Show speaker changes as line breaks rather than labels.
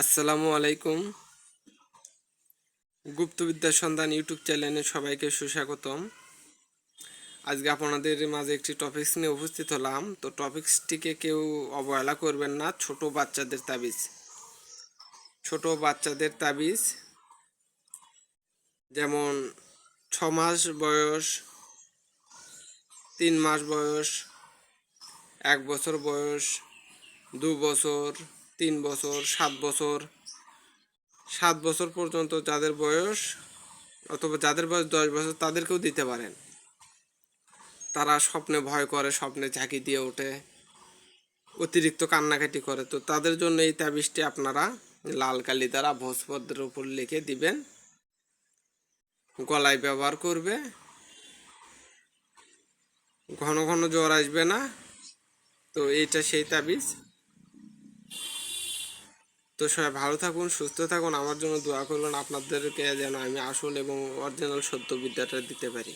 আসসালামু আলাইকুম। গুপ্তবিদ্যার সন্ধান ইউটিউব চ্যানেলে সবাইকে সুস্বাগতম। আজকে আপনাদের মাঝে একটি টপিকস নিয়ে উপস্থিত হলাম। তো টপিকসটিকে কেউ অবহেলা করবেন না, ছোট বাচ্চাদের তাবিজ। ছোট বাচ্চাদের তাবিজ, যেমন ছ মাস বয়স, তিন মাস বয়স, এক বছর বয়স, দু বছর তিন বছর, সাত বছর। সাত বছর পর্যন্ত যাদের বয়স অথবা যাদের বয়স দশ বছর, তাদেরকেও দিতে পারেন। তারা স্বপ্নে ভয় করে, স্বপ্নে ঝাঁকি দিয়ে ওঠে, অতিরিক্ত কান্নাকাটি করে। তো তাদের জন্য এই তাবিজটি আপনারা লাল কালি দ্বারা ভোজপদ্রের উপর লিখে দিবেন। গলায় ব্যবহার করবে। ঘন ঘন জ্বর আসবে না। তো এইটা সেই তাবিজ। তো সবাই ভালো থাকুন, সুস্থ থাকুন। আমার জন্য দোয়া করবেন, আপনাদেরকে যেন আমি আসল এবং অরিজিনাল সত্য বিদ্যাটা দিতে পারি।